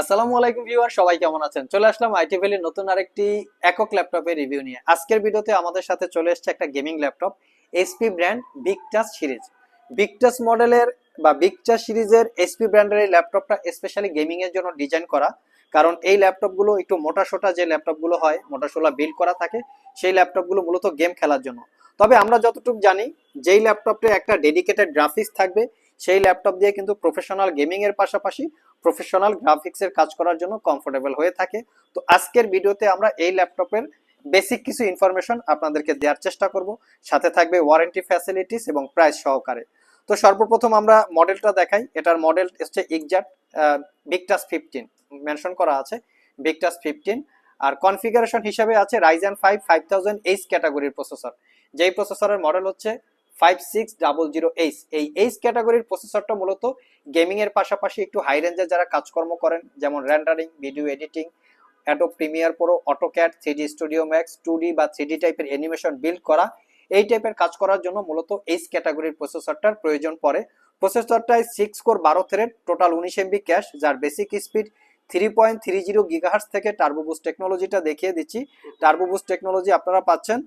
আসসালামু আলাইকুম ভিউয়ার, সবাই কেমন আছেন? চলে আসলাম আইটি ভ্যালির নতুন আরেকটি একক ল্যাপটপের রিভিউ নিয়ে। আজকের ভিডিওতে আমাদের সাথে চলে এসেছে একটা gaming laptop, HP brand Victus series. Victus মডেলের বা বিগ টাচ সিরিজের এসপি ব্র্যান্ডের এই ল্যাপটপটা স্পেশালি গেমিং এর জন্য ডিজাইন করা। কারণ এই ল্যাপটপগুলো একটু মোটা সোটা যে ল্যাপটপগুলো হয় মোটা সোলা বিল্ড করা থাকে, সেই ল্যাপটপগুলো মূলত গেম খেলার জন্য। তবে আমরা যতটুকু জানি, যেই ল্যাপটপে একটা ডেডিকেটেড গ্রাফিক্স থাকবে সেই ল্যাপটপ দিয়ে কিন্তু প্রফেশনাল গেমিং এর পাশাপাশি প্রফেশনাল গ্রাফিক্সের কাজ করার জন্য কমফোর্টেবল হয়ে থাকে। তো আজকের ভিডিওতে আমরা এই ল্যাপটপের বেসিক কিছু ইনফরমেশন আপনাদেরকে দেওয়ার চেষ্টা করব। সাথে থাকবে ওয়ারেন্টি ফ্যাসিলিটিস এবং প্রাইস সহকারে। তো সর্বপ্রথম আমরা মডেলটা দেখাই। এটার মডেল হচ্ছে এক্সাক্ট বিগটাস ফিফটিন মেনশন করা আছে বিগটাস ফিফটিন আর কনফিগারেশন হিসাবে আছে Ryzen five five thousand H ক্যাটাগরির প্রসেসর যেই প্রসেসরের মডেল হচ্ছে five six double zero H এই এইচ ক্যাটাগরির প্রসেসরটা মূলত গেমিং এর পাশাপাশি একটু হাই রেঞ্জের যারা কাজকর্ম করেন, যেমন rendering video editing Adobe Premiere Pro AutoCAD three studio max two বা থ্রি টাইপের অ্যানিমেশন বিল্ড করা, এই টাইপের কাজ করার জন্য মূলত এইচ ক্যাটাগরির প্রসেসরটার প্রয়োজন পড়ে। প্রসেসরটায় সিক্স কোর বারো থ্রেড টোটাল উনিশ এমবি ক্যাশ যার basic speed three point three zero gigahertz থেকে টার্বোবুস টেকনোলজিটা দেখিয়ে দিচ্ছি। টার্বোবুস টেকনোলজি আপনারা পাচ্ছেন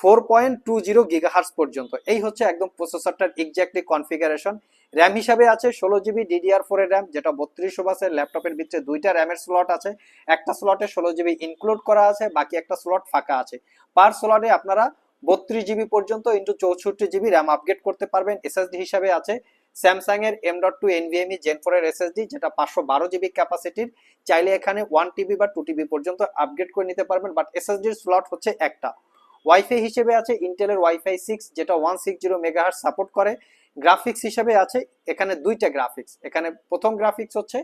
four point two zero gigahertz পর্যন্ত। এই হচ্ছে একদম প্রসেসরটার এক্স্যাক্টলি কনফিগারেশন র্যাম হিসাবে আছে ষোলো জিবি ডিডিআর ফোর এর র্যাম যেটা বত্রিশশো বাসের ল্যাপটপের ভিতরে দুইটা র্যামের স্লট আছে। একটা স্লটে ষোলো জিবি ইনক্লুড করা আছে, বাকি একটা স্লট ফাঁকা আছে। পার স্লটে আপনারা বত্রিশ জিবি পর্যন্ত ইন্টু চৌষট্টি জিবি র্যাম আপগ্রেড করতে পারবেন। এসএসডি হিসাবে আছে স্যামসাং এর M dot two NVMe Gen four এর এসএসডি যেটা পাঁচশো বারো জিবি ক্যাপাসিটির চাইলে এখানে ওয়ান টিবি বা টু টিবি পর্যন্ত আপগ্রেড করে নিতে পারবেন বাট এসএসডির স্লট হচ্ছে একটা। ওয়াইফাই হিসেবে আছে ইন্টেলের ওয়াইফাই সিক্স যেটা one six zero megahertz support করে। গ্রাফিক্স হিসেবে আছে, এখানে দুইটা গ্রাফিক্স এখানে প্রথম গ্রাফিক্স হচ্ছে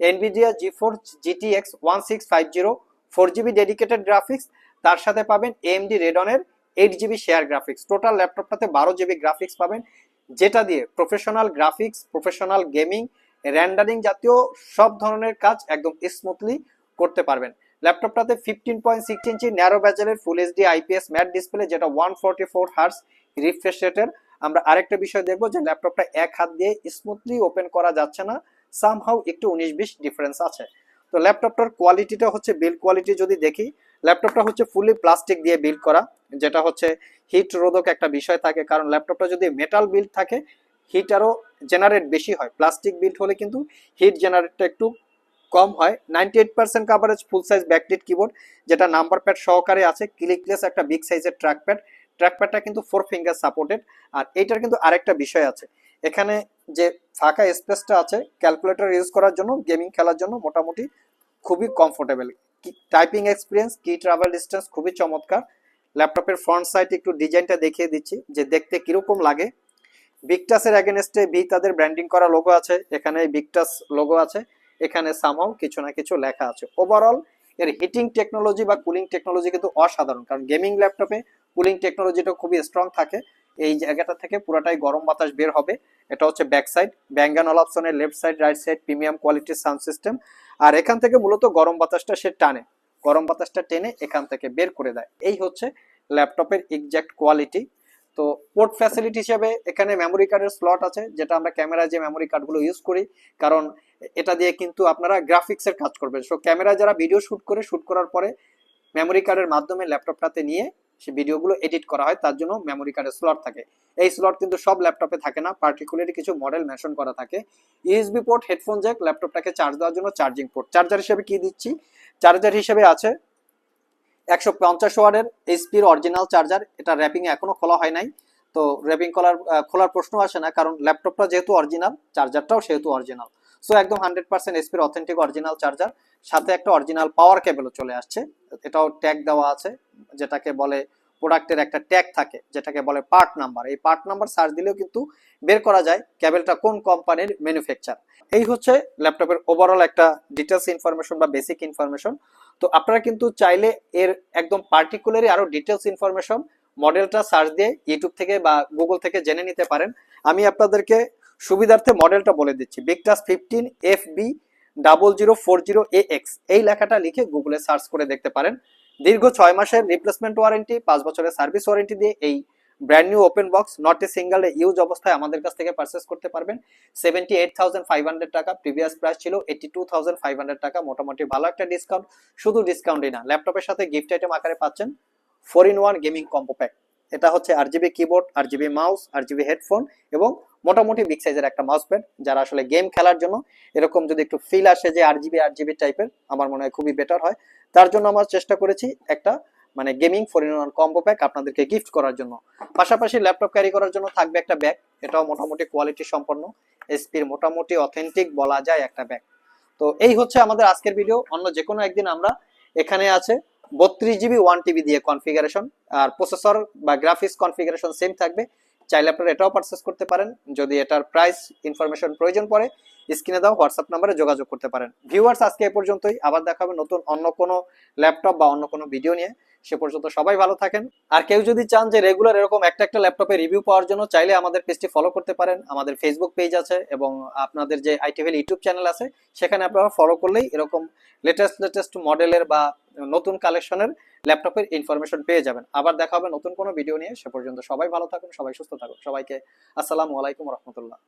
Nvidia GeForce GT X one six five zero four GB dedicated graphics তার সাথে পাবেন AMD রেডনের eight GB share graphics total ল্যাপটপটাতে বারো জিবি গ্রাফিক্স পাবেন, যেটা দিয়ে professional graphics professional gaming rendering জাতীয় সব ধরনের কাজ একদম স্মুথলি করতে পারবেন। ল্যাপটপটাতে fifteen point six inch narrow ব্যাজেলের full HD IPS matte display যেটা one forty four hertz refresh রেটের আমরা আরেকটা বিষয় দেখব যে ল্যাপটপটা এক হাত দিয়ে স্মুথলি ওপেন করা যাচ্ছে না সামহাউ একটু উনিশ বিশ ডিফারেন্স আছে। তো ল্যাপটপটার কোয়ালিটিটা হচ্ছে বিল্ড কোয়ালিটি যদি দেখি, ল্যাপটপটা হচ্ছে ফুলি প্লাস্টিক দিয়ে বিল্ড করা, যেটা হচ্ছে হিট রোধক একটা বিষয় থাকে, কারণ ল্যাপটপটা যদি মেটাল বিল্ড থাকে হিট আরও জেনারেট বেশি হয়। প্লাস্টিক বিল্ড হলে কিন্তু হিট জেনারেটটা একটু কম হয়। Ninety eight percent coverage full size backlit keyboard যেটা নাম্বার প্যাড সহকারে আছে ক্লিকলেস একটা বিগ সাইজের ট্র্যাক প্যাড ট্র্যাক প্যাডটা কিন্তু ফোর ফিঙ্গার সাপোর্টেড আর এইটার কিন্তু আরেকটা বিষয় আছে। এখানে যে ফাঁকা স্পেসটা আছে ক্যালকুলেটর ইউজ করার জন্য গেমিং খেলার জন্য মোটামুটি খুবই comfortable typing experience key travel distance খুবই চমৎকার। ল্যাপটপের ফ্রন্ট সাইড একটু ডিজাইনটা দেখিয়ে দিচ্ছি, যে দেখতে কীরকম লাগে। বিগটাসের অ্যাগেনস্টে বি তাদের ব্র্যান্ডিং করা লোগো আছে। এখানে বিগটাস লোগো আছে। এখানে সামাও কিছু না কিছু লেখা আছে। ওভারঅল এর হিটিং টেকনোলজি বা কুলিং টেকনোলজি কিন্তু অসাধারণ। কারণ গেমিং ল্যাপটপে কুলিং টেকনোলজিটা খুবই স্ট্রং থাকে। এই জায়গাটা থেকে পুরোটাই গরম বাতাস বের হবে। এটা হচ্ছে ব্যাক সাইড ব্যাঙ্গান অপশনের left side right side premium কোয়ালিটির সাউন্ড সিস্টেম আর এখান থেকে মূলত গরম বাতাসটা সে টানে। গরম বাতাসটা টেনে এখান থেকে বের করে দেয়। এই হচ্ছে ল্যাপটপের এক্সাক্ট কোয়ালিটি তো পোর্ট ফ্যাসিলিটি হিসেবে এখানে মেমোরি কার্ডের স্লট আছে, যেটা আমরা ক্যামেরায় যে মেমোরি কার্ডগুলো ইউজ করি। কারণ এটা দিয়ে কিন্তু আপনারা গ্রাফিক্সের কাজ করবেন। সো ক্যামেরায় যারা ভিডিও শুট করে শুট করার পরে মেমোরি কার্ডের মাধ্যমে ল্যাপটপটাতে নিয়ে সে ভিডিওগুলো এডিট করা হয়, তার জন্য মেমোরি কার্ডের স্লট থাকে। এই স্লট কিন্তু সব ল্যাপটপে থাকে না পার্টিকুলারলি কিছু মডেল মেনশন করা থাকে। ইউএসবি পোর্ট হেডফোন জ্যাক ল্যাপটপটাকে চার্জ দেওয়ার জন্য চার্জিং পোর্ট চার্জার হিসেবে কি দিচ্ছি? চার্জার হিসেবে আছে একশো পঞ্চাশ ওয়ার্ডের এইচপির অরিজিনাল চার্জার এটা র্যাপিং এখনও খোলা হয় নাই। তো র্যাপিং করার খোলার প্রশ্ন আসে না, কারণ ল্যাপটপটা যেহেতু অরিজিনাল চার্জারটাও সেহেতু অরিজিনাল সো একদম হান্ড্রেড পার্সেন্ট এসপির অথেন্টিক অরিজিনাল চার্জার সাথে একটা অরিজিনাল পাওয়ার কেবলও চলে আসছে। এটাও ট্যাগ দেওয়া আছে, যেটাকে বলে প্রোডাক্টের একটা ট্যাগ থাকে, যেটাকে বলে পার্ট নাম্বার এই পার্ট নাম্বার সার্চ দিলেও কিন্তু বের করা যায় কেবলটা কোন কোম্পানির ম্যানুফ্যাকচার এই হচ্ছে ল্যাপটপের ওভারঅল একটা ডিটেলস ইনফরমেশন বা বেসিক ইনফরমেশন তো আপনারা কিন্তু চাইলে এর একদম পার্টিকুলারই আরও ডিটেলস ইনফরমেশন মডেলটা সার্চ দিয়ে ইউটিউব থেকে বা গুগল থেকে জেনে নিতে পারেন। আমি আপনাদেরকে সুবিধার্থে মডেলটা বলে দিচ্ছি। Victus fifteen F B double zero four zero A X এই লেখাটা লিখে গুগলে সার্চ করে দেখতে পারেন। দীর্ঘ ছয় মাসের রিপ্লেসমেন্ট ওয়ারেন্টি পাঁচ বছরের সার্ভিস ওয়ারেন্টি দিয়ে এই brand new open box not a single use অবস্থায় আমাদের কাছ থেকে পারচেস করতে পারবেন। Seventy eight thousand five hundred টাকা প্রিভিয়াস প্রাইস ছিল eighty two thousand five hundred টাকা, মোটামুটি ভালো একটা ডিসকাউন্ট শুধু ডিসকাউন্টই না ল্যাপটপের সাথে গিফট আইটেম আকারে পাচ্ছেন four in one gaming combo pack এটা হচ্ছে R GB keyboard R GB mouse R GB headphone এবং মোটামুটি বিগ সাইজের একটা মাউস প্যাড যারা আসলে গেম খেলার জন্য। এরকম যদি একটু ফিল আসে যে আর জিবি আট জিবি টাইপের আমার মনে হয় খুবই বেটার হয়। তার জন্য আমার চেষ্টা করেছি একটা মানে gaming four in one combo pack আপনাদেরকে গিফট করার জন্য। পাশাপাশি ল্যাপটপ ক্যারি করার জন্য থাকবে একটা ব্যাগ এটাও মোটামুটি কোয়ালিটি সম্পন্ন। এসপির মোটামুটি অথেন্টিক বলা যায় একটা ব্যাগ তো এই হচ্ছে আমাদের আজকের ভিডিও অন্য যে কোনো একদিন আমরা এখানে আছে। বত্রিশ জিবি ওয়ান টিবি দিয়ে কনফিগারেশন আর প্রসেসর বা গ্রাফিক্স কনফিগারেশন সেম থাকবে। চাইলে আপনারা এটাও পারচেস করতে পারেন। যদি এটার প্রাইস ইনফরমেশন প্রয়োজন পড়ে স্ক্রিনে দাও হোয়াটসঅ্যাপ নাম্বারে যোগাযোগ করতে পারেন। ভিউয়ার্স আজকে এ পর্যন্তই। আবার দেখা হবে নতুন অন্য কোনো ল্যাপটপ বা অন্য কোনো ভিডিও নিয়ে। সে পর্যন্ত সবাই ভালো থাকেন। আর কেউ যদি চান যে রেগুলার এরকম একটা একটা ল্যাপটপে রিভিউ পাওয়ার জন্য, চাইলে আমাদের পেজটি ফলো করতে পারেন। আমাদের ফেসবুক পেজ আছে এবং আপনাদের যে আইটি আইটিভেল ইউটিউব চ্যানেল আছে, সেখানে আপনারা ফলো করলেই এরকম লেটেস্ট লেটেস্ট মডেলের বা নতুন কালেকশনের ল্যাপটপের ইনফরমেশন পেয়ে যাবেন। আবার দেখা হবে নতুন কোনো ভিডিও নিয়ে। সে পর্যন্ত সবাই ভালো থাকুন, সবাই সুস্থ থাকুন। সবাইকে আসসালামু আলাইকুম রহমতুল্লাহ।